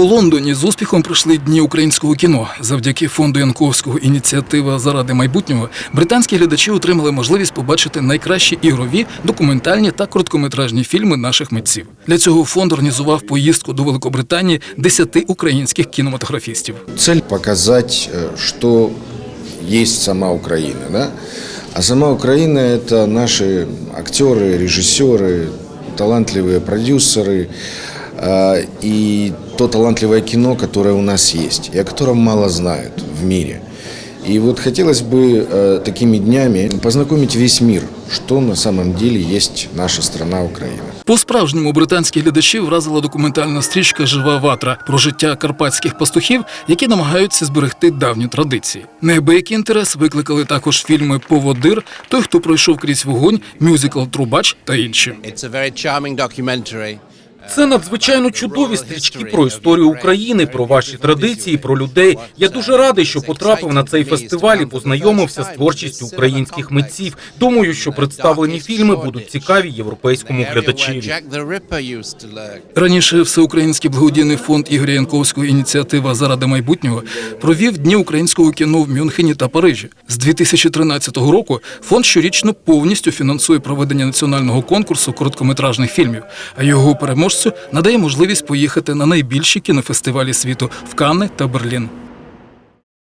У Лондоні з успіхом пройшли дні українського кіно. Завдяки фонду Янковського ініціатива заради майбутнього британські глядачі отримали можливість побачити найкращі ігрові, документальні та короткометражні фільми наших митців. Для цього фонд організував поїздку до Великобританії десяти українських кінематографістів. Цель показать, э, что есть сама Украина, да? А сама Украина – это наши актеры, режиссеры, талантливые продюсеры э, и то талантливое кино, которое у нас есть, и о котором мало знают в мире. И вот хотелось бы э, такими днями познакомить весь мир, что на самом деле есть наша страна Украина. По-справжньому британські глядачі вразила документальна стрічка Жива ватра про життя карпатських пастухів, які намагаються зберегти давні традиції. Неабиякий інтерес викликали також фільми Поводир, той, хто пройшов крізь вогонь, мюзикл Трубач та інші. Це надзвичайно чудові стрічки про історію України, про ваші традиції, про людей. Я дуже радий, що потрапив на цей фестиваль і познайомився з творчістю українських митців. Думаю, що представлені фільми будуть цікаві європейському глядачеві. Раніше всеукраїнський благодійний фонд Ігоря Янковського ініціатива заради майбутнього провів дні українського кіно в Мюнхені та Парижі. З 2013 року фонд щорічно повністю фінансує проведення національного конкурсу короткометражних фільмів, а його переможцю надає можливість поїхати на найбільші кінофестивалі світу в Канни та Берлін.